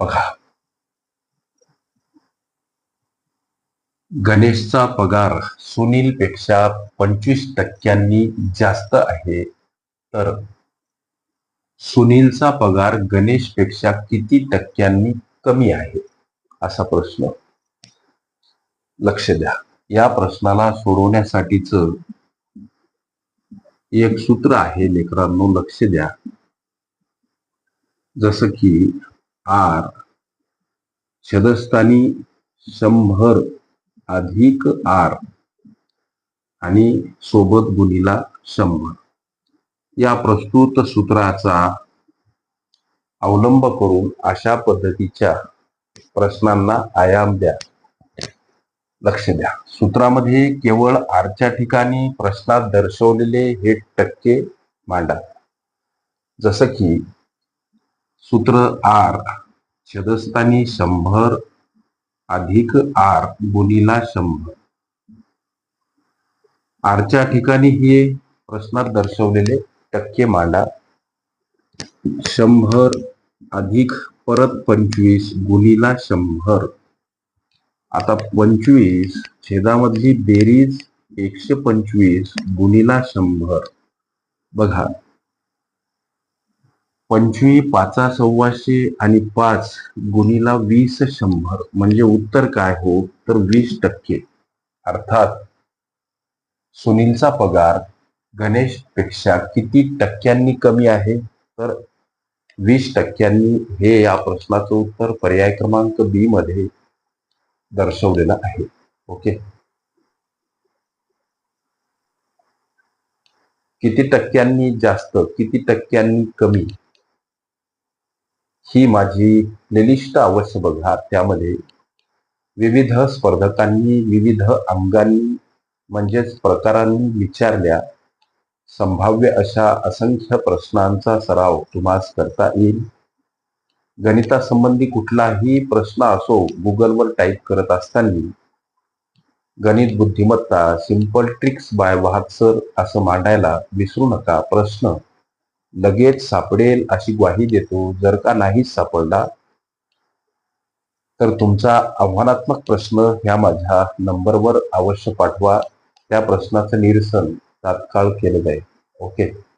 बघा. गणेशचा पगार सुनील पेक्षा पंचवीस टक्क्यांनी जास्त आहे. तर सुनीलचा पगार गणेशपेक्षा किती टक्क्यांनी कमी आहे? असा प्रश्न. लक्ष द्या. या प्रश्नाला सोडवण्यासाठीच एक सूत्र आहे लेकरांनो लक्ष द्या. जसं की आर. छदस्थानी शंभर अधिक आर. आणि सोबत गुणीला शंभर. या प्रस्तुत सूत्राचा अवलंब करून अशा पद्धतीच्या प्रश्नांना आयाम द्या. लक्ष द्या. सूत्रामध्ये केवळ आरच्या ठिकाणी प्रश्नात दर्शवलेले हे टक्के मांडा. जसं की सूत्र आर छदस्थानी शंभर अधिक आर गुणीला शंभर. आरच्या ठिकाणी हे प्रश्नात दर्शवलेले टक्के मांडा शंभर अधिक परत पंचवीस गुणीला शंभर. आता पंचवीस छेदामधली बेरीज एकशे पंचवीस गुणीला शंभर. बघा पंचवी पाचा सव्वाशे आणि पाच गुणीला वीस शंभर. म्हणजे उत्तर काय हो? तर वीस टक्के. अर्थात सुनीलचा पगार गणेशपेक्षा किती टक्क्यांनी कमी आहे? तर वीस टक्क्यांनी हे या प्रश्नाचं उत्तर पर्याय क्रमांक बी मध्ये दर्शवलेलं आहे. ओके? किती टक्क्यांनी जास्त किती टक्क्यांनी कमी? ही माझी निलिष्ट अवश्य बघा. त्यामध्ये विविध स्पर्धकांनी विविध अंगांनी म्हणजेच प्रकारांनी विचारल्या. संभाव्य अशा असंख्य प्रश्नांचा सराव तुम्हास करता येईल. गणितासंबंधी कुठलाही प्रश्न असो गुगलवर टाईप करत असताना गणित बुद्धिमत्ता सिंपल ट्रिक्स बाय वाहत सर असं मांडायला विसरू नका. प्रश्न लगेच सापडेल अशी ग्वाही देतो. जर का नाही सापडला तर तुमचा आव्हानात्मक प्रश्न ह्या माझ्या नंबरवर अवश्य पाठवा. त्या प्रश्नाचं निरसन तात्काळ केलं जाईल. ओके?